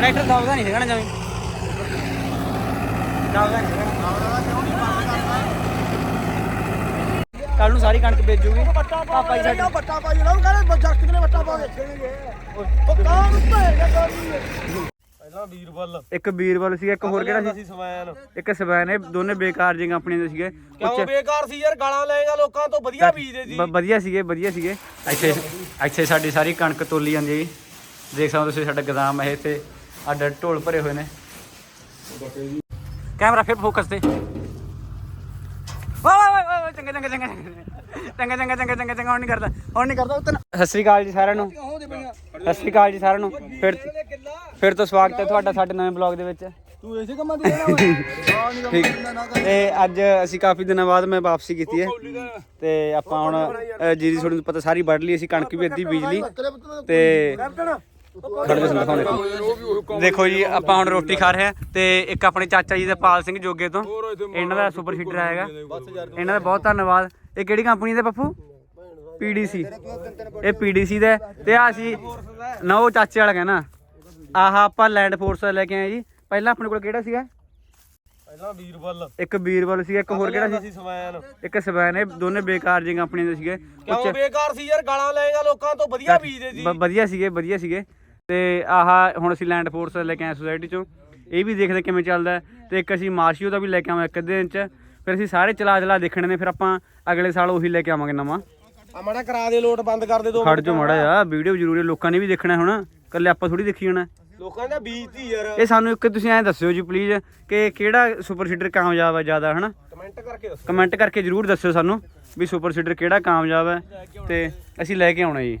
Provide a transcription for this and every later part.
Tractor ਦਬਦਾ ਨਹੀਂ ਹੈਗਾ ਨਾ ਜਮੀ। ਦਬਦਾ ਨਹੀਂ ਹੈਗਾ। ਕੱਲ ਨੂੰ ਸਾਰੀ ਕਣਕ ਵੇਚੂਗੀ। ਪਾਪਾ ਜੀ ਸਾਡੇ ਬੱਟਾ ਪਾ ਜਿਹੜਾ ਉਹ ਕਹਿੰਦੇ ਜੱਟ ਨੇ ਬੱਟਾ ਪਾ ਵੇਚਣਗੇ ਉਹ ਕਾਂ ਨੂੰ ਭੇਜਦਾ ਗਾੜੀ ਪਹਿਲਾਂ ਵੀਰਬਲ ਇੱਕ ਵੀਰਵਾਲ ਸੀਗਾ ਇੱਕ ਹੋਰ ਕਿਹੜਾ ਸੀ? ਸੀ ਇੱਕ ਸਵੈਨ ਇਹ ਦੋਨੇ ਬੇਕਾਰ ਜਿਹੀਆਂ ਕੰਪਨੀਆਂ ਦੇ ਸੀਗੇ। ਕਿਉਂ ਬੇਕਾਰ ਸੀ ਯਾਰ ਗਾਲਾਂ ਲਏਗਾ ਲੋਕਾਂ ਤੋਂ ਵਧੀਆ ਬੀਜਦੇ ਸੀ। ਵਧੀਆ ਸੀਗੇ ਵਧੀਆ ਸੀਗੇ। ਇੱਥੇ ਇੱਥੇ ਸਾਡੀ ਸਾਰੀ ਕਣਕ ਤੋਲੀ ਜਾਂਦੀ ਹੈ ਜੀ। ਦੇਖ ਸਕਦੇ ਤੁਸੀਂ ਸਾਡਾ ਗਦਾਮ ਹੈ ਤੇ ਆਹ ਢੋਲ ਭਰੇ ਹੋਏ ਨੇ। ਕੈਮਰਾ ਫਿਰ ਫੋਕਸ ਤੇ। ਵਾ ਵਾ ਵਾ ਵਾ ਚੰਗਾ ਚੰਗਾ ਚੰਗਾ ਚੰਗਾ ਚੰਗਾ ਚੰਗਾ ਚੰਗਾ ਚੰਗਾ ਹੁਣ ਨਹੀਂ ਕਰਦਾ ਹੁਣ ਨਹੀਂ ਕਰਦਾ ਉਤਨ। ਸਤਿ ਸ੍ਰੀ ਅਕਾਲ ਜੀ ਸਾਰਿਆਂ ਨੂੰ। ਸਤਿ ਸ੍ਰੀ ਅਕਾਲ ਜੀ ਸਾਰਿਆਂ ਨੂੰ। ਫਿਰ ਫਿਰ ਤੋਂ ਸਵਾਗਤ ਹੈ ਤੁਹਾਡਾ ਸਾਡੇ ਨਵੇਂ ਬਲੌਗ ਦੇ ਵਿੱਚ। ਤੂੰ ਇਸੇ ਕੰਮਾਂ ਤੇ ਜਾਣਾ ਓਏ ਠੀਕ। ਤੇ ਅੱਜ ਅਸੀਂ ਕਾਫੀ ਦਿਨਾਂ ਬਾਅਦ ਮੈਂ ਵਾਪਸੀ ਕੀਤੀ ਹੈ। ਤੇ ਆਪਾਂ ਹੁਣ ਜੀਰੀ ਤੁਹਾਨੂੰ ਪਤਾ ਸਾਰੀ ਵੱਢ ਲਈ ਅਸੀਂ ਕਣਕ ਵੀ ਅੱਧੀ ਬੀਜ ਲਈ। ਤੇ ਖੜੇ ਸੁਣ ਦਿਖਾਉਂਦੇ ਦੇਖੋ। ਜੀ ਆਪਾਂ ਹੁਣ ਰੋਟੀ ਖਾ ਰਹੇ ਹਾਂ ਤੇ ਇੱਕ ਆਪਣੇ ਚਾਚਾ ਜੀ ਦਾ ਪਾਲ ਸਿੰਘ ਜੋਗੇ ਤੋਂ। ਇਹਨਾਂ ਦਾ ਸੁਪਰ ਸੀਡਰ ਆਏਗਾ। ਇਹਨਾਂ ਦਾ ਬਹੁਤ ਧੰਨਵਾਦ। ਇਹ ਕਿਹੜੀ ਕੰਪਨੀ ਦਾ ਪੱਪੂ? ਪੀਡੀਸੀ ਇਹ ਪੀਡੀਸੀ ਦਾ ਤੇ ਆ ਅਸੀਂ ਨਾ ਉਹ ਚਾਚੇ ਵਾਲਾ ਕਹਿੰਦਾ ਆਹ ਆਪਾਂ ਲੈਂਡ ਫੋਰਸ ਲੈ ਕੇ ਆਏ ਜੀ। ਪਹਿਲਾਂ ਆਪਣੇ ਕੋਲ ਕਿਹੜਾ ਸੀਗਾ? ਪਹਿਲਾਂ ਵੀਰਬਲ ਇੱਕ ਵੀਰਵਾਲ ਸੀਗਾ ਇੱਕ ਹੋਰ ਕਿਹੜਾ ਸੀ? ਸੀ ਸਮੈਨ ਇੱਕ ਸਵੈਨ ਇਹ ਦੋਨੇ ਬੇਕਾਰ ਜਿਹੀਆਂ ਕੰਪਨੀਆਂ ਦੇ ਸੀਗੇ। ਕਿਉਂ ਬੇਕਾਰ ਸੀ ਯਾਰ? ਗਾਲਾਂ ਲਏਗਾ ਲੋਕਾਂ ਤੋਂ ਵਧੀਆ ਬੀਜਦੇ ਸੀ। ਵਧੀਆ ਸੀਗੇ ਵਧੀਆ ਸੀਗੇ। ਤੇ ਆਹ ਹੁਣ ਅਸੀਂ ਲੈਂਡ ਫੋਰਸ ਲੈ ਕੇ ਆਏ ਸੋਸਾਇਟੀ ਚੋਂ। ਇਹ ਵੀ ਦੇਖਦੇ ਕਿਵੇਂ ਚੱਲਦਾ। ਤੇ ਇੱਕ ਅਸੀਂ ਮਾਰਸ਼ੀਓ ਦਾ ਵੀ ਲੈ ਕੇ ਆਵਾਂ ਇੱਕ ਅੱਧੇ ਦਿਨ ਚ। ਫਿਰ ਅਸੀਂ ਸਾਰੇ ਚਲਾ ਚਲਾ ਦੇਖਣੇ ਨੇ ਫਿਰ ਆਪਾਂ ਅਗਲੇ ਸਾਲ ਉਹੀ ਲੈ ਕੇ ਆਵਾਂਗੇ ਨਵਾਂ। ਆ ਮੜਾ ਕਰਾ ਦੇ ਲੋਟ ਬੰਦ ਕਰ ਦੇ ਦੋ ਖੜ ਜੋ ਮੜਾ ਆ ਵੀਡੀਓ ਜ਼ਰੂਰੀ ਹੈ, ਲੋਕਾਂ ਨੇ ਵੀ ਦੇਖਣਾ ਹੁਣ। ਕੱਲੇ ਆਪਾਂ ਥੋੜੀ ਦੇਖੀ ਜਾਣਾ। ਲੋਕਾਂ ਦਾ ਬੀਜਤੀ ਯਾਰ। ਇਹ ਸਾਨੂੰ ਇੱਕ ਤੁਸੀਂ ਐਂ ਦੱਸਿਓ ਜੀ ਪਲੀਜ਼ ਕਿ ਕਿਹੜਾ ਸੁਪਰ ਸੀਡਰ ਕਾਮਯਾਬ ਹੈ ਜ਼ਿਆਦਾ ਹਨਾ? ਕਮੈਂਟ ਕਰਕੇ ਦੱਸੋ। ਕਮੈਂਟ ਕਰਕੇ ਜਰੂਰ ਦੱਸਿਓ ਸਾਨੂੰ ਵੀ ਸੁਪਰ ਸੀਡਰ ਕਿਹੜਾ ਕਾਮਯਾਬ ਹੈ ਤੇ ਅਸੀਂ ਲੈ ਕੇ ਆਉਣਾ ਜੀ।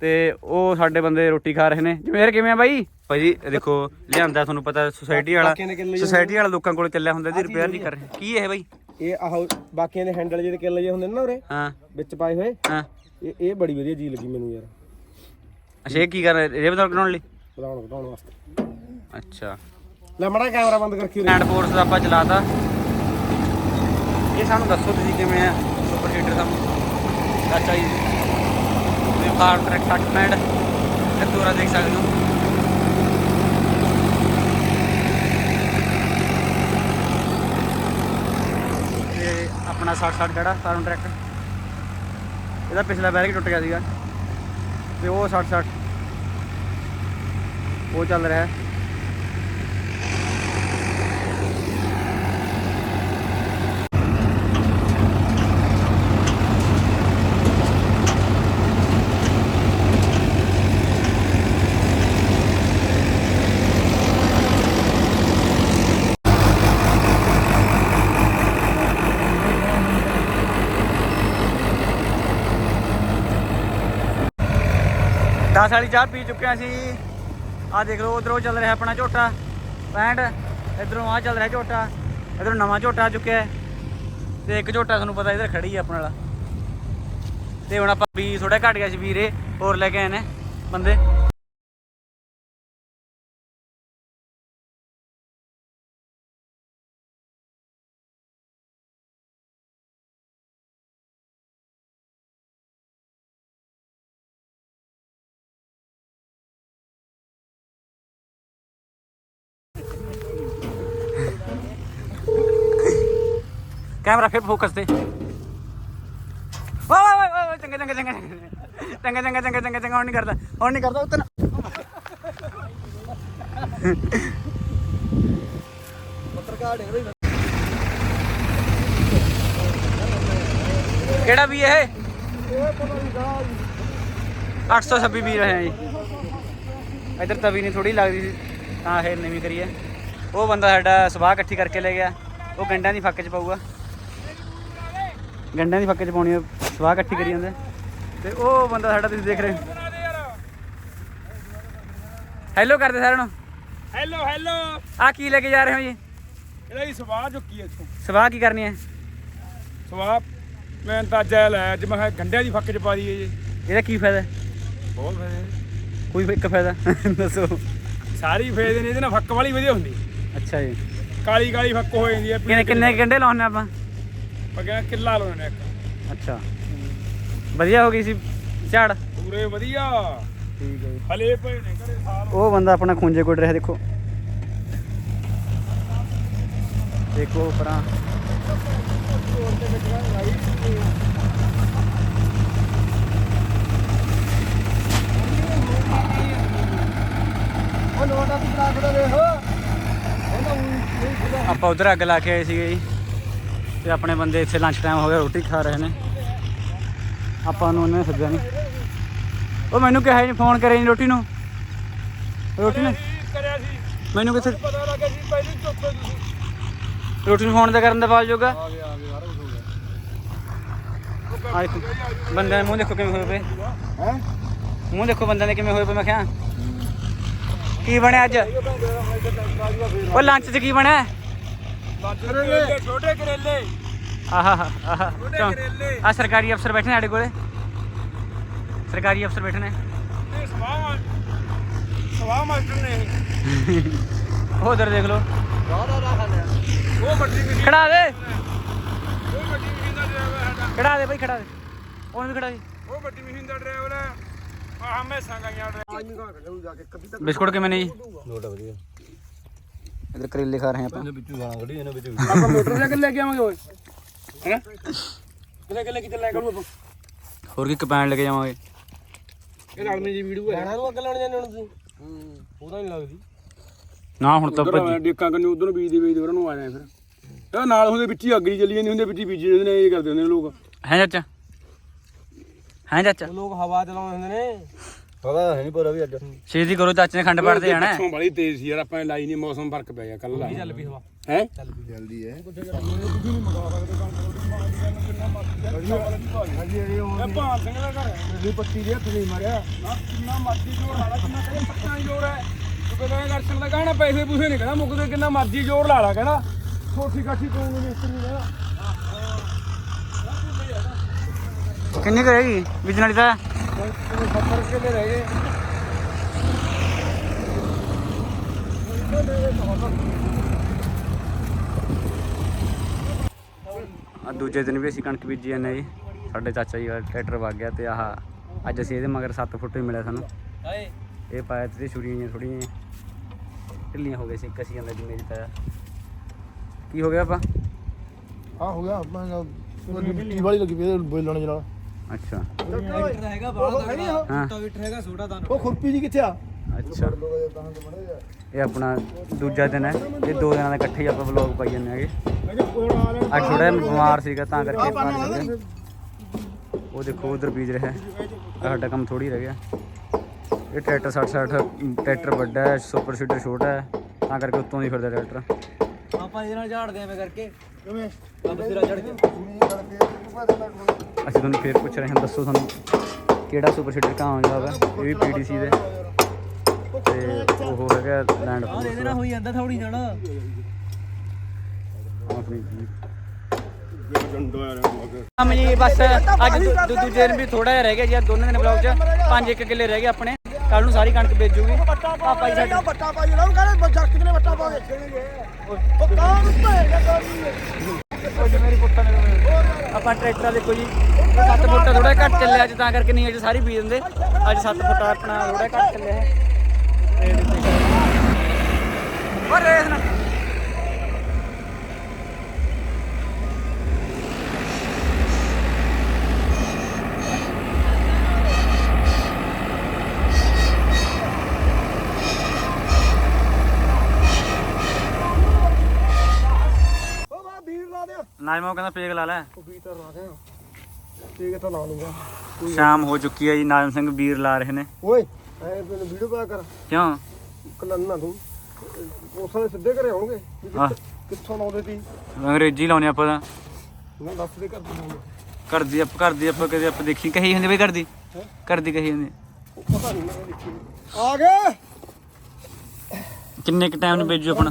ਤੇ ਉਹ ਸਾਡੇ ਬੰਦੇ ਰੋਟੀ ਖਾ ਰਹੇ ਨੇ। ਜਮੇਰ ਕਿਵੇਂ ਆ ਬਾਈ? ਭਾਈ ਜੀ ਇਹ ਦੇਖੋ ਲਿਆਂਦਾ ਤੁਹਾਨੂੰ ਪਤਾ ਸੋਸਾਇਟੀ ਵਾਲਾ ਸੋਸਾਇਟੀ ਵਾਲਾ ਲੋਕਾਂ ਕੋਲ ਚੱਲਿਆ ਹੁੰਦਾ ਜੀ ਰਿਪੇਅਰ ਨਹੀਂ ਕਰ ਰਹੇ। ਕੀ ਇਹ ਬਾਈ? ਇਹ ਆਹ ਬਾਕੀਆਂ ਦੇ ਹੈਂਡਲ ਜਿਹੜੇ ਕਿੱਲ ਜੇ ਹੁੰਦੇ ਨੇ ਨਾ ਉਰੇ ਹਾਂ। ਵਿੱਚ ਪਾਏ ਹੋਏ ਹਾਂ। ਇਹ ਇਹ ਬੜੀ ਵਧੀਆ ਚੀਜ਼ ਲੱਗੀ ਮੈਨੂੰ ਯਾਰ। ਅੱਛਾ ਇਹ ਕੀ ਕਰ ਰਹੇ? ਇਹ ਬਦਲ ਕਰਾਉਣ ਲਈ? ਵਧਾਉਣ ਵਧਾਉਣ ਵਾਸਤੇ। ਅੱਛਾ। ਲੈ ਮੜਾ ਕੈਮਰਾ ਬੰਦ ਕਰਕੇ ਹੈਂਡ ਫੋਰਸ ਦਾ ਆਪਾਂ ਚਲਾਤਾ। ਇਹ ਸਾਨੂੰ ਦੱਸੋ ਤੁਸੀਂ ਕਿਵੇਂ ਆ ਸੁਪਰ ਸੀਡਰ ਦਾ। ਅੱਛਾ ਜੀ। ਇਹ ਫਾਰ ਟਰੈਕ 60 ਪੈਂਡ ਤੇ ਤੋਰਾ ਦੇਖ ਸਕਦੇ ਹੋ। ਤੇ ਆਪਣਾ 60 60 ਜਿਹੜਾ ਫਾਰਮ ਟਰੈਕ ਇਹਦਾ ਪਿਛਲਾ ਬੈਰਕ ਟੁੱਟ ਗਿਆ ਸੀਗਾ। ਤੇ ਉਹ 60 60 ਉਹ ਚੱਲ ਰਿਹਾ। ਹੈ ਦਸ ਵਾਲੀ ਚਾਹ ਪੀ ਚੁੱਕਿਆ ਸੀ ਆ ਦੇਖ ਲਓ, ਉਧਰੋਂ ਚੱਲ ਰਿਹਾ ਆਪਣਾ ਝੋਟਾ। 65 ਇਧਰੋਂ ਆ ਚੱਲ ਰਿਹਾ ਝੋਟਾ। ਇਧਰੋਂ ਨਵਾਂ ਝੋਟਾ ਆ ਚੁੱਕਿਆ ਤੇ ਇੱਕ ਝੋਟਾ ਤੁਹਾਨੂੰ ਪਤਾ ਇਧਰ ਖੜੀ ਆ ਆਪਣੇ ਵਾਲਾ। ਤੇ ਹੁਣ ਆਪਾਂ ਵੀ ਥੋੜਾ ਘਟ ਗਿਆ ਸੀ ਵੀਰੇ, ਹੋਰ ਲੈ ਕੇ ਆਏ ਨੇ ਬੰਦੇ। ਕੈਮਰਾ ਫਿਰ ਫੋਕਸ ਤੇ ਵਾ ਵਾ ਵਾ ਵਾ ਚੰਗਾ ਚੰਗਾ ਚੰਗਾ ਚੰਗਾ ਚੰਗਾ ਚੰਗਾ ਚੰਗਾ ਚੰਗਾ ਹੁਣ ਨਹੀਂ ਕਰਦਾ ਹੁਣ ਨਹੀਂ ਕਰਦਾ ਉਤਨ ਪੱਤਰਕਾਰ ਹੈ ਬਈ ਕਿਹੜਾ ਵੀ ਇਹ ਇਹ ਪਤਾ ਨਹੀਂ ਗਾਲ 826 ਵੀ ਰਹੇ ਆ ਜੀ ਇਧਰ ਤਵੀ ਨਹੀਂ ਥੋੜੀ ਲੱਗਦੀ ਸੀ ਤਾਂ ਇਹ ਨਵੀਂ ਕਰੀ ਹੈ ਉਹ ਬੰਦਾ ਸਾਡਾ ਸਵਾਹ ਇਕੱਠੀ ਕਰਕੇ ਲੈ ਗਿਆ ਉਹ ਗੰਡਾਂ ਦੀ ਫੱਕ ਚ ਪਾਊਗਾ ਗੰਡਾਂ ਦੀ ਫੱਕ ਚ ਪਾਉਣੀ ਸਵਾਹ ਇਕੱਠੀ ਕਰੀ ਜਾਂਦਾ। ਤੇ ਉਹ ਬੰਦਾ ਸਾਡਾ ਤੁਸੀਂ ਦੇਖ ਰਹੇ ਹੈਲੋ ਕਰਦੇ ਸਾਰਿਆਂ ਨੂੰ। ਹੈਲੋ ਹੈਲੋ ਆ ਕੀ ਲੈ ਕੇ ਜਾ ਰਹੇ ਹੋ ਜੀ? ਇਹਦਾ ਹੀ ਸਵਾਹ ਚੁੱਕੀ ਇੱਥੋਂ। ਸਵਾਹ ਕੀ ਕਰਨੀ ਹੈ? ਸਵਾਹ ਮੈਂ ਤਾਂ ਜੈਲ ਹੈ ਅੱਜ ਮੈਂ ਕਿਹਾ ਗੰਡਿਆਂ ਦੀ ਫੱਕ ਚ ਪਾ ਦਈਏ ਜੀ। ਇਹਦਾ ਕੀ ਫਾਇਦਾ? ਬਹੁਤ ਫਾਇਦੇ ਕੋਈ ਇੱਕ ਫਾਇਦਾ? ਦੱਸੋ। ਸਾਰੀ ਫਾਇਦੇ ਨੇ ਇਹਦੇ ਨਾਲ ਫੱਕ ਵਾਲੀ ਵਧੀਆ ਹੁੰਦੀ। ਅੱਛਾ ਜੀ। ਕਾਲੀ ਕਾਲੀ ਫੱਕ ਹੋ ਜਾਂਦੀ ਹੈ। ਕਿੰਨੇ ਕਿੰਨੇ ਗੰਡੇ ਲਾਉਣੇ ਆਪਾਂ? ਕਿੱਲਾ ਲਾਉਣੇ ਨੇ ਇੱਕ। ਅੱਛਾ। ਵਧੀਆ ਹੋ ਗਈ ਸੀ ਝਾੜ? ਪੂਰੇ ਵਧੀਆ। ਠੀਕ ਹੈ ਹਲੇ ਪਏ ਨੇ ਘਰੇ ਸਾਲ ਉਹ ਬੰਦਾ ਆਪਣਾ ਖੁੰਝੇ ਕੋਟ ਰਿਹਾ ਦੇਖੋ। ਦੇਖੋ ਪਰਾਂ ਆਪਾਂ ਉਧਰ ਅੱਗ ਲਾ ਕੇ ਆਏ ਸੀਗੇ ਜੀ। ਤੇ ਆਪਣੇ ਬੰਦੇ ਇੱਥੇ ਲੰਚ ਟਾਈਮ ਹੋ ਗਿਆ ਰੋਟੀ ਖਾ ਰਹੇ ਨੇ। ਆਪਾਂ ਨੂੰ ਉਹਨੇ ਸੱਦਿਆ ਨਹੀਂ ਉਹ ਮੈਨੂੰ ਕਿਹਾ ਨਹੀਂ ਫੋਨ ਕਰੇ ਨਹੀਂ ਰੋਟੀ ਨੂੰ ਰੋਟੀ ਨੂੰ। ਕਰਿਆ ਸੀ ਮੈਨੂੰ ਕਿੱਥੇ ਪਤਾ ਲੱਗਾ ਸੀ ਪਹਿਲੀ ਚੁੱਪੇ ਤੁਸੀਂ ਰੋਟੀ ਨੂੰ ਫੋਨ ਤੇ ਕਰਨ ਦਾ ਬਾਅਦ ਜੋਗਾ। ਆ ਗਿਆ ਆ ਗਿਆ ਸਾਰਾ ਕੁਝ ਹੋ ਗਿਆ ਬੰਦੇ ਦੇ ਮੂੰਹ ਦੇਖੋ ਕਿਵੇਂ ਹੋਏ ਪਏ। ਹੈ? ਮੂੰਹ ਦੇਖੋ ਬੰਦੇ ਦੇ ਕਿਵੇਂ ਹੋਏ ਪਏ ਮੈਂ ਕਿਹਾ। ਕੀ ਬਣਿਆ ਅੱਜ? ਉਹ ਲੰਚ 'ਚ ਕੀ ਬਣਿਆ? ਕਰੇਲੇ। ਛੋਟੇ ਕਰੇਲੇ। ਆਹਾ ਆਹਾ ਛੋਟੇ ਚੌਂ- ਕਰੇਲੇ। ਆ ਸਰਕਾਰੀ ਅਫਸਰ ਬੈਠੇ ਨੇ ਸਾਡੇ ਕੋਲੇ। ਸਰਕਾਰੀ ਅਫਸਰ ਬੈਠੇ ਨੇ। ਇਹ ਸਵਾਹ ਸਵਾਹ ਮਾਸਟਰ ਨੇ ਉਹ ਉਧਰ ਦੇਖ ਲਓ। ਉਹ ਮਸ਼ੀਨ ਖੜਾ ਦੇ। ਉਹ ਵੱਡੀ ਮਸ਼ੀਨ ਦਾ ਡਰਾਈਵਰ ਹੈ ਸਾਡਾ। ਖੜਾ ਦੇ ਭਾਈ ਖੜਾ ਦੇ। ਉਹਨੂੰ ਵੀ ਖੜਾ ਦੇ। ਉਹ ਵੱਡੀ ਮਸ਼ੀਨ ਦਾ ਡਰਾਈਵਰ ਹੈ। ਆ ਹਮੇ ਕਦੀ ਤੱਕ ਬਿਸਕੁਟ ਕਿਵੇਂ ਨੇ ਜੀ? ਲੋਟਾ ਵਧੀਆ। ਇਧਰ ਕਰੇਲੇ ਖਾ ਰਹੇ ਆਪਾਂ ਵਿੱਚੋਂ ਗਾਣਾ ਕੱਢੀ ਇਹਨਾਂ ਵਿੱਚੋਂ ਆਪਾਂ ਮੋਟਰ ਲੈ ਕੇ ਲੈ ਕੇ ਆਵਾਂਗੇ ਓਏ ਹੈਨਾ ਕਿਲੇ ਕਿਲੇ ਕਿਤੇ ਲੈ ਕੇ ਆਵਾਂਗੇ ਹੋਰ ਕੀ ਕਪੈਣ ਲੈ ਕੇ ਜਾਵਾਂਗੇ ਇਹ ਰਲਮੀ ਜੀ ਵੀਡੀਓ ਹੈ ਗਾਣਾ ਨੂੰ ਅੱਗ ਲਾਣ ਜਾਂਦੇ ਹੁਣ ਤੁਸੀਂ ਹੂੰ ਉਹਦਾ ਨਹੀਂ ਲੱਗਦੀ ਨਾ ਹੁਣ ਤਾਂ ਉਧਰ ਡੇਕਾਂ ਕੰਨੇ ਉਧਰ ਬੀਜ ਦੇ ਬੀਜ ਦੇ ਉਹਨਾਂ ਨੂੰ ਆ ਜਾਏ ਫਿਰ ਇਹ ਨਾਲ ਹੁੰਦੇ ਵਿੱਚ ਹੀ ਅੱਗ ਹੀ ਚੱਲੀ ਜਾਂਦੀ ਹੁੰਦੇ ਵਿੱਚ ਹੀ ਬੀਜੀ ਜਾਂਦੇ ਨੇ ਇਹ ਕਰਦੇ ਹੁੰਦੇ ਨੇ ਲੋਕ ਹੈ ਚਾਚਾ ਹੈ ਚਾਚਾ ਲੋਕ ਹਵਾ ਚਲਾਉਂਦੇ ਹੁੰਦੇ ਨੇ ਪਤਾ ਹੈ ਨਹੀਂ ਪੂਰਾ ਵੀ ਅੱਜ ਛੇਤੀ ਕਰੋ ਚਾਚੇ ਨੇ ਖੰਡ ਪੜਦੇ ਜਾਣਾ। ਪਿੱਛੋਂ ਬੜੀ ਤੇਜ਼ ਸੀ ਯਾਰ ਆਪਾਂ ਲਾਈ ਨਹੀਂ ਮੌਸਮ ਫ਼ਰਕ ਪੈ ਗਿਆ ਕੱਲ ਲਾ ਚੱਲ ਪਈ ਹਵਾ। ਹੈ? ਜਲਦੀ ਹੈ। ਇਹ ਭਾਂ ਸਿੰਘ ਦਾ ਘਰ ਹੈ। ਮੇਰੀ ਪੱਤੀ ਦੇ ਹੱਥ ਨਹੀਂ ਮਾਰਿਆ। ਨਾ ਕਿੰਨਾ ਮਰਜ਼ੀ ਜੋਰ ਲਾ ਲਾ ਕਿੰਨਾ ਕਰੇ ਪੱਕਾ ਹੀ ਜੋਰ ਹੈ। ਤੂੰ ਕਹਿੰਦਾ ਦਰਸ਼ਨ ਦਾ ਕਹਿਣਾ ਪੈਸੇ ਪੂਸੇ ਨਹੀਂ ਕਹਿੰਦਾ ਮੁੱਕਦੇ ਕਿੰਨਾ ਮਰਜ਼ੀ ਜੋਰ ਲਾ ਲਾ ਕਹਿੰਦਾ। ਛੋਟੀ ਕਾਠੀ ਤੂੰ ਨਹੀਂ ਮਿਸਤਰੀ ਕਹਿੰਦਾ। ਕਿੰਨੀ ਕਰੇਗੀ ਵਾਲੀ ਤਾਂ? 70 ਕਿਲੇ ਰਹਿ ਗਏ ਆ ਦੂਜੇ ਦਿਨ ਵੀ ਅਸੀਂ ਕਣਕ ਬੀਜੀ ਜਾਂਦੇ ਜੀ। ਸਾਡੇ ਚਾਚਾ ਜੀ ਦਾ ਟਰੈਕਟਰ ਵਗ ਗਿਆ ਤੇ ਆਹ ਅੱਜ ਅਸੀਂ ਇਹਦੇ ਮਗਰ 7 ਫੁੱਟ ਹੀ ਮਿਲਿਆ ਸਾਨੂੰ। ਇਹ ਪਾਇਆ ਤੇ ਛੁਰੀਆਂ ਜਿਹੀਆਂ ਥੋੜੀਆਂ ਢਿੱਲੀਆਂ ਹੋ ਗਈਆਂ ਸੀ ਕਸੀ ਜਾਂਦਾ ਜਿੰਨੇ ਚ ਪਾਇਆ। ਕੀ ਹੋ ਗਿਆ ਆਪਾਂ? ਆ ਹੋ ਗਿਆ ਮੈਂ ਟੀ ਵਾਲੀ ਲੱਗੀ ਪਈ ਬੋਲਣ ਜਰਾ। ਅੱਛਾ ਹੈਗਾ ਬਾਹਰ ਹਾਂ ਟਵਿੱਟਰ ਹੈਗਾ ਛੋਟਾ ਤਾਂ ਉਹ ਖੁਰਪੀ ਜੀ ਕਿੱਥੇ ਆ ਅੱਛਾ ਇਹ ਆਪਣਾ ਦੂਜਾ ਦਿਨ ਹੈ ਇਹ ਦੋ ਦਿਨਾਂ ਦਾ ਇਕੱਠੇ ਹੀ ਆਪਾਂ ਵਲੌਗ ਪਾਈ ਜਾਂਦੇ ਹੈਗੇ ਅੱਜ ਥੋੜਾ ਜਿਹਾ ਬਿਮਾਰ ਸੀਗਾ ਤਾਂ ਕਰਕੇ ਪਾ ਨਹੀਂ ਸਕਿਆ। ਉਹ ਦੇਖੋ ਉਧਰ ਬੀਜ ਰਿਹਾ ਹੈ ਆਹ ਸਾਡਾ ਕੰਮ ਥੋੜੀ ਰਹਿ ਗਿਆ ਇਹ ਟਰੈਕਟਰ 60 60 ਟਰੈਕਟਰ ਵੱਡਾ ਹੈ ਸੁਪਰ ਸੀਡਰ ਛੋਟਾ ਹੈ ਤਾਂ ਕਰਕੇ ਉੱਤੋਂ ਦੀ ਫਿਰਦਾ ਟਰੈਕਟਰ ਆਪਾਂ ਇਹਦੇ ਨਾਲ ਝਾੜਦੇ ਐਵੇਂ ਕਰਕੇ। ਕਿਵੇਂ? ਸਿਰਾ ਕੇ। ਅਸੀਂ ਤੁਹਾਨੂੰ ਫੇਰ ਪੁੱਛ ਰਹੇ ਹਾਂ ਦੱਸੋ ਸਾਨੂੰ ਕਿਹੜਾ ਸੁਪਰ ਸੀਡਰ ਕਾਮਯਾਬ ਹੈ ਇਹ ਵੀ ਪੀਡੀਸੀ ਦੇ। ਤੇ ਉਹ ਹੈਗਾ ਲੈਂਡ ਇਹਦੇ ਨਾਲ ਹੋਈ ਜਾਂਦਾ ਥੋੜੀ ਨਾਲ ਆਪਣੀ ਜੀਪ ਕੰਮ ਜੀ ਬਸ ਅੱਜ ਦੂਜੇ ਦਿਨ ਵੀ ਥੋੜਾ ਜਿਹਾ ਰਹਿ ਗਿਆ ਜੀ ਦੋਨੇ ਦਿਨ ਬਲੌਗ 'ਚ ਪੰਜ ਇੱਕ ਕਿੱਲੇ ਰਹਿ ਗਏ ਆਪਣੇ। ਕੱਲ ਨੂੰ ਸਾਰੀ ਕਣਕ ਬੀਜੂਗੀ ਪਾਪਾ ਜੀ ਸਾਡੇ ਬੱਟਾ ਪਾਈ ਉਹਨਾਂ ਨੂੰ ਕਹਿੰਦੇ ਜਰਕ ਕਿਨੇ ਬੱਟਾ ਪਾ ਕੇ ਉਹ ਕਾਂ ਨੂੰ ਭੇੜ ਕੇ ਕਰਨੀ ਉਹ ਮੇਰੀ ਪੁੱਤਾਂ ਨੇ ਆਪਾਂ ਟਰੈਕਟਰ ਦੇਖੋ ਜੀ 7 ਫੁੱਟ ਥੋੜਾ ਘੱਟ ਚੱਲਿਆ ਅੱਜ ਤਾਂ ਕਰਕੇ ਨਹੀਂ ਅੱਜ ਸਾਰੀ ਬੀਜ ਦਿੰਦੇ। ਅੱਜ 7 ਫੁੱਟ ਆਪਣਾ ਥੋੜਾ ਘੱਟ ਚੱਲਿਆ। ਹੈ ਓ ਰੇਸ ਨਾ ਉਹ ਬਾ ਵੀਰ ਲਾ ਦੇ ਨਾਜਮਾ ਕਹਿੰਦਾ ਪੇਗ ਲਾ ਲੈ ਉਹ ਵੀਰ ਤਾਂ ਲਾ ਦੇ ਠੀਕ ਹੈ ਤਾਂ ਲਾ ਲੂੰਗਾ ਸ਼ਾਮ ਹੋ ਚੁੱਕੀ ਹੈ ਜੀ ਨਾਜਮ ਸਿੰਘ ਵੀਰ ਲਾ ਰਹੇ ਨੇ ਓਏ ਐ ਮੈਨੂੰ ਵੀਡੀਓ ਪਾ ਕਰ ਕਿਉਂ ਕਲੰਨਾ ਤੂੰ ਉਸ ਵਾਲੇ ਸਿੱਧੇ ਘਰੇ ਆਉਣਗੇ ਵੀ ਕਿੱਥੋਂ- ਹਾਂ। ਕਿੱਥੋਂ ਲਾਉਂਦੇ ਤੀ? ਅੰਗਰੇਜ਼ੀ ਲਾਉਣੇ ਆਪਾਂ ਤਾਂ ਨਾ ਦੱਸ ਦੇ ਕਰ ਦੂੰਗਾ ਘਰ ਦੀ ਆਪ ਘਰ ਦੀ ਆਪਾਂ ਕਦੇ ਆਪਾਂ ਦੇਖੀ ਕਹੀ ਹੁੰਦੀ ਬਈ ਘਰ ਦੀ ਘਰ ਦੀ ਕਹੀ ਹੁੰਦੀ ਉਹ ਪਤਾ ਨਹੀਂ ਮੈਂ ਦੇਖੀ ਆ ਗਏ ਕਿੰਨੇ ਕ ਟਾਈਮ ਨੂੰ ਬੀਜੂ ਆਪਣਾ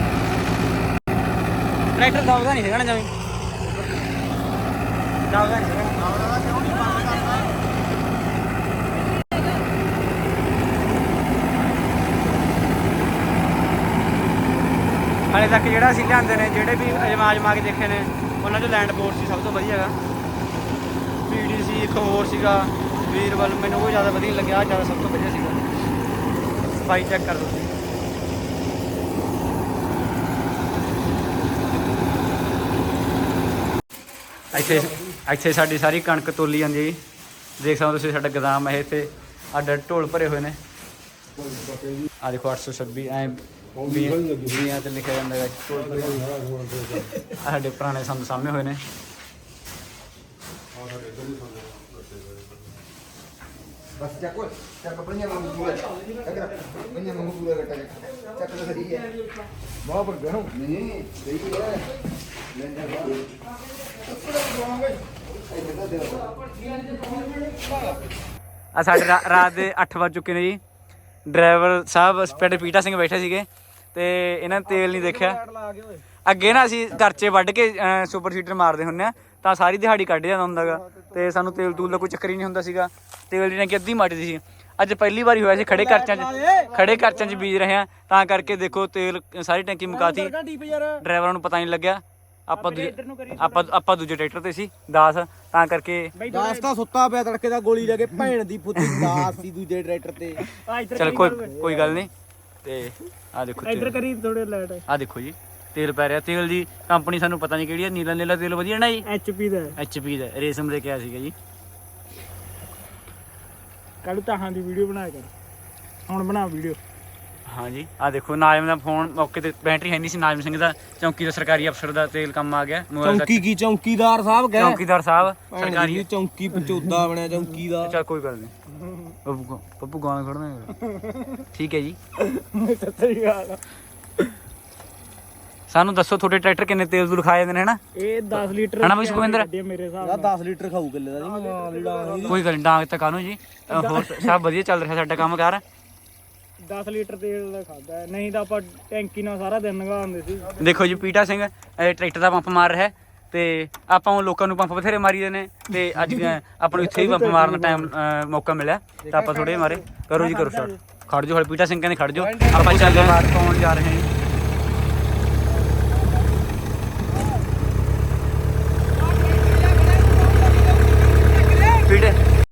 ਟਰੈਕਟਰ ਦਬਦਾ ਨਹੀਂ ਹੈਗਾ ਜਮੀ। ਦਬਦਾ ਨਹੀਂ ਹਾਲੇ ਤੱਕ ਜਿਹੜਾ ਅਸੀਂ ਲਿਆਂਦੇ ਨੇ, ਜਿਹੜੇ ਵੀ ਅਜਮਾ ਅਜਮਾ ਕੇ ਦੇਖੇ ਨੇ, ਉਹਨਾਂ 'ਚ ਲੈਂਡ ਬੋਰਡ ਸੀ, ਸਭ ਤੋਂ ਵਧੀਆ ਹੈਗਾ। ਪੀਡੀ ਸੀ, ਇੱਕ ਹੋਰ ਸੀਗਾ, ਵੀਰਵਲ, ਮੈਨੂੰ ਉਹ ਜ਼ਿਆਦਾ ਵਧੀਆ ਲੱਗਿਆ ਜ਼ਿਆਦਾ ਸਭ ਤੋਂ ਵਧੀਆ ਸੀਗਾ। ਸਫ਼ਾਈ ਚੈੱਕ ਕਰ ਲਓ ਇੱਥੇ ਇੱਥੇ ਸਾਡੀ ਸਾਰੀ ਕਣਕ ਤੋਲੀ ਜਾਂਦੀ ਹੈ ਜੀ। ਦੇਖ ਸਕਦੇ ਹੋ ਤੁਸੀਂ ਸਾਡਾ ਗਦਾਮ ਹੈ ਇੱਥੇ। ਆਡਾ ਢੋਲ ਭਰੇ ਹੋਏ ਨੇ। ਆ ਦੇਖੋ 826 ਐ ਬੀਆਂ ਤੇ ਲਿਖਿਆ ਜਾਂਦਾ ਹੈ। ਢੋਲ ਭਰੇ ਹੋਏ। ਆਹ ਸਾਡੇ ਪੁਰਾਣੇ ਸੰਦ ਸਾਹਮਣੇ ਹੋਏ ਨੇ। ਬਸ ਚੱਕ ਓਏ, ਚੱਕ ਪਈਆਂ ਵਾਂਗੂ ਪੂਰਾ ਚੱਕ ਪਈਆਂ ਵਾਂਗੂ ਪੂਰਾ ਗੱਟਾ ਚੱਕ ਚੱਕ ਤਾਂ ਸਹੀ ਹੈ। ਬਹੁਤ ਪਰ ਗਣੋ ਨਹੀਂ, ਸਹੀ ਹੈ। ਲੈਂਦਾ ਆ ਸਾਡੇ ਰਾ- ਰਾਤ ਦੇ 8 ਵੱਜ ਚੁੱਕੇ ਨੇ ਜੀ। ਡਰਾਈਵਰ ਸਾਹਿਬ ਪਿੰਡ ਪੀਟਾ ਸਿੰਘ ਬੈਠੇ ਸੀਗੇ ਤੇ ਇਹਨਾਂ ਨੇ ਤੇਲ ਨਹੀਂ ਦੇਖਿਆ। ਅੱਗੇ ਨਾ ਅਸੀਂ ਕਰਚੇ ਵੱਢ ਕੇ ਸੁਪਰ ਸੀਟਰ ਮਾਰਦੇ ਹੁੰਨੇ ਆ, ਤਾਂ ਸਾਰੀ ਦਿਹਾੜੀ ਕੱਢ ਜਾਂਦਾ ਹੁੰਦਾਗਾ ਤੇ ਸਾਨੂੰ ਤੇਲ ਤੂਲ ਦਾ ਕੋਈ ਚੱਕਰ ਹੀ ਨਹੀਂ ਹੁੰਦਾ ਸੀਗਾ। ਤੇਲ ਦੀ ਟੈਂਕੀ ਅੱਧੀ ਮੱਚਦੀ ਸੀ। ਅੱਜ ਪਹਿਲੀ ਵਾਰੀ ਹੋਇਆ ਸੀ ਖੜੇ ਕਰਚਾਂ 'ਚ ਖੜੇ ਕਰਚਾਂ 'ਚ ਬੀਜ ਰਹੇ ਆ। ਤਾਂ ਕਰਕੇ ਦੇਖੋ ਤੇਲ ਸਾਰੀ ਟੈਂਕੀ ਮੁਕਾਤੀ। ਡਰਾਈਵਰਾਂ ਨੂੰ ਪਤਾ ਨਹੀਂ ਲੱਗਿਆ। ਆਪਾਂ ਦੂਜੇ ਆਪਾਂ ਆਪਾਂ ਦੂਜੇ ਟਰੈਕਟਰ ਤੇ ਸੀ 10 ਤਾਂ ਕਰਕੇ। ਦਾਸ ਤਾਂ ਸੁੱਤਾ ਪਿਆ ਤੜਕੇ ਦਾ ਗੋਲੀ ਲੈ ਕੇ ਭੈਣ ਦੀ ਫੁੱਟੀ ਦਾਸ ਦੀ ਦੂਜੇ ਟਰੈਕਟਰ ਤੇ। ਚਲ ਕੋਈ ਕੋਈ ਗੱਲ ਨਹੀਂ। ਤੇ ਆ ਦੇਖੋ ਇੱਧਰ ਕਰੀ ਥੋੜੇ ਲਾਈਟ ਆ ਦੇਖੋ ਜੀ ਤੇਲ ਪੈ ਰਿਹਾ। ਤੇਲ ਦੀ ਕੰਪਨੀ ਸਾਨੂੰ ਪਤਾ ਨਹੀਂ ਕਿਹੜੀ ਹੈ ਨੀਲਾ ਨੀਲਾ ਤੇਲ ਵਧੀਆ ਨਾ ਜੀ? ਐਚਪੀ ਦਾ ਐਚਪੀ ਦਾ ਰੇਸਮ ਦੇ ਕਿਹਾ ਸੀਗਾ ਜੀ? ਕੱਲ ਤਾਹਾਂ ਦੀ ਵੀਡੀਓ ਬਣਾਇਆ ਕਰ ਹੁਣ ਬਣਾ ਵੀਡੀਓ। ਹਾਂ ਜੀ ਆ ਦੇਖੋ ਨਾਜ਼ਮ ਦਾ ਫੋਨ ਮੌਕੇ ਤੇ ਬੈਟਰੀ ਹੈ ਨਹੀਂ ਸੀ ਨਾਜ਼ਮ ਸਿੰਘ ਦਾ। ਚੌਂਕੀ ਦਾ ਸਰਕਾਰੀ ਅਫਸਰ ਦਾ ਤੇਲ ਕੰਮ ਆ ਗਿਆ। ਮੋਬਾਈਲ ਦਾ ਚੌਂਕੀ ਕੀ? ਚੌਂਕੀਦਾਰ ਸਾਹਿਬ ਗਏ ਚੌਂਕੀਦਾਰ ਸਾਹਿਬ ਸਰਕਾਰੀ। ਸਰਕਾਰੀ ਚੌਂਕੀ ਪਚੋਦਾ ਬਣਿਆ ਚੌਂਕੀ ਦਾ ਚਲ ਕੋਈ ਗੱਲ ਨਹੀਂ। ਪੱਪੂ ਗਾ- ਪੱਪੂ ਗਾਣਾ ਖੜਨਾ ਠੀਕ ਹੈ ਜੀ। ਸੱਚੀ ਗੱਲ। ਸਾਨੂੰ ਦੱਸੋ ਤੁਹਾਡੇ ਟਰੈਕਟਰ ਕਿੰਨੇ ਤੇਲ ਦੂਲ ਖਾਏ ਜਾਂਦੇ ਨੇ ਹਨਾ? ਇਹ 10 ਲੀਟਰ ਹਨਾ ਬਈ ਸੁਖਵਿੰਦਰ? ਮੇਰੇ ਹਿਸਾਬ ਯਾ ਨਾਲ। 10 ਲੀਟਰ ਖਾਊ ਕਿੱਲੇ ਦਾ ਜੀ ਮਾਂ ਲੀੜਾ ਕੋਈ ਗੱਲ ਨਹੀਂ ਡਾਂਗ ਤਾਂ ਕਾਨੂੰ ਜੀ। ਹੋਰ ਸਭ ਵਧੀਆ ਚੱਲ ਰਿਹਾ ਸਾਡਾ ਕੰਮ ਕਾਰ। 10 ਲੀਟਰ ਤੇਲ ਦਾ ਖਾਦਾ ਹੈ। ਨਹੀਂ ਤਾਂ ਆਪਾਂ ਟੈਂਕੀ ਨਾਲ ਸਾਰਾ ਦਿਨ ਲੰਘਾਉਂਦੇ ਸੀ। ਦੇਖੋ ਜੀ ਪੀਟਾ ਸਿੰਘ ਇਹ ਟਰੈਕਟਰ ਦਾ ਪੰਪ ਮਾਰ ਰਿਹਾ ਹੈ ਤੇ ਆਪਾਂ ਉਹ ਲੋਕਾਂ ਨੂੰ ਪੰਪ ਬਥੇਰੇ ਮਾਰੀਦੇ ਨੇ ਤੇ ਅੱਜ ਅ, ਆਪਾਂ ਨੂੰ ਇੱਥੇ ਹੀ ਪੰਪ ਮਾਰਨ ਦਾ ਟਾਈਮ ਮੌਕਾ ਮਿਲਿਆ ਤਾਂ ਆਪਾਂ ਥੋੜੇ ਮਾਰੇ। ਕਰੋ ਜੀ ਕਰੋ ਸਟਾਰਟ ਖੜ ਜਾਓ ਹਲੇ ਪੀਟਾ ਸਿੰਘ ਕਹਿੰਦੇ ਖੜ ਜਾਓ। ਆਪਾਂ ਚੱਲਦੇ ਹਾਂ। ਪਾਉਣ ਜਾ ਰਹੇ ਹਾਂ ਜੀ।